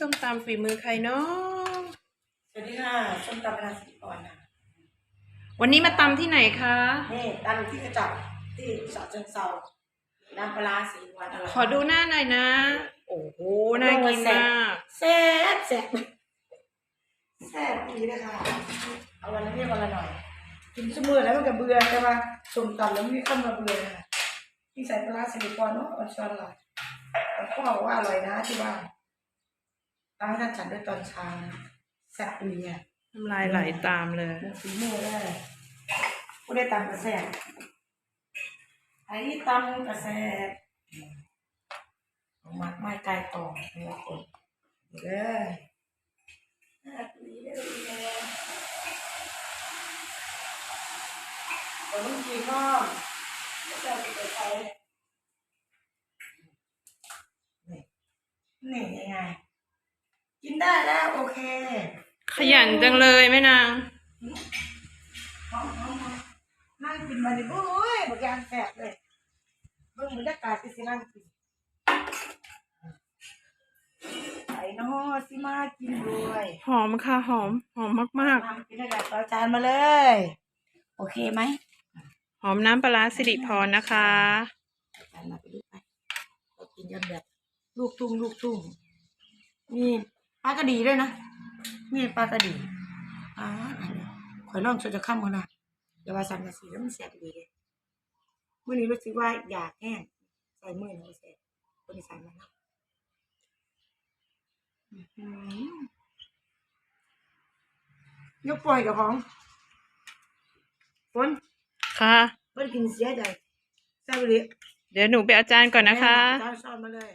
ส้มตำฝีมือใครเนาะสวัสดีค่ะส้มตำราศีอ่อนนะวันนี้มาตำที่ไหนคะนี่ตำที่กระจับที่ฉะเชิงเซาน้ำปลาร้าสีวันอร่อยขอดูหน้าหน่อยนะ โอ้โหน่ากินมากแซ่บแซ่บแซ่บดีเลยค่ะเอาวันละนิดวันละหน่อยกินชั่วโมงแล้วมันก็เบื่อใช่ปะส้มตำแล้วไม่มีคำมาเบื่อค่ะที่ใส่ปลาร้าสิริพรเนาะออนชอนอร่อยแล้วพ่อบอกว่าอร่อยนะที่บ้าน ตั้งท่านฉันด้วยตอนเช้านะแซ่บดีอะน้ำลายไหลตามเลยมันสีมือได้ผู้ได้ตำกระแสไอ้ตำกระแสหมักไม้ไก่ต่อเนื้อคนเด้อน่าดีเด้อดีเลยคนต้องกินน้อมแล้วจะไปเปิดไฟนี่นี่ยังไง กินได้แล้ว โอเคขยันจังเลยแม่นางนั่งกินมาดิโอ้ยบางอย่างแสบเลยเบิ่งบรรยากาศที่สินั่งกินไอ้น้อสิมากินด้วยหอมค่ะ หอม หอมมากทำกินได้ต่อจานมาเลย โอเคไหมๆ หอมน้ำปลาร้าสิริพรนะคะ จานมาไปดูไปเรากินกันแบบ ลูกทุ่งลูกทุ่งนี่ ปลากระดีด้วยนะนี่ปลากระดีอ่าอันนี้ข่อยลองชดจะข้ามกันนะเดี๋ยวว่าสันกะสีแล้วมันแสบดีเลยมื่อนี้รู้สึกว่าอยากแห้งใส่มือหน่อยแสบคนอีสานมานะอื้อหือยกปล่อยกับของฝนค่ะเพิ่นกินเสียใจแซ่บเลยเดี๋ยวหนูไปเอาจานก่อนนะคะจ้าชอบมาเลย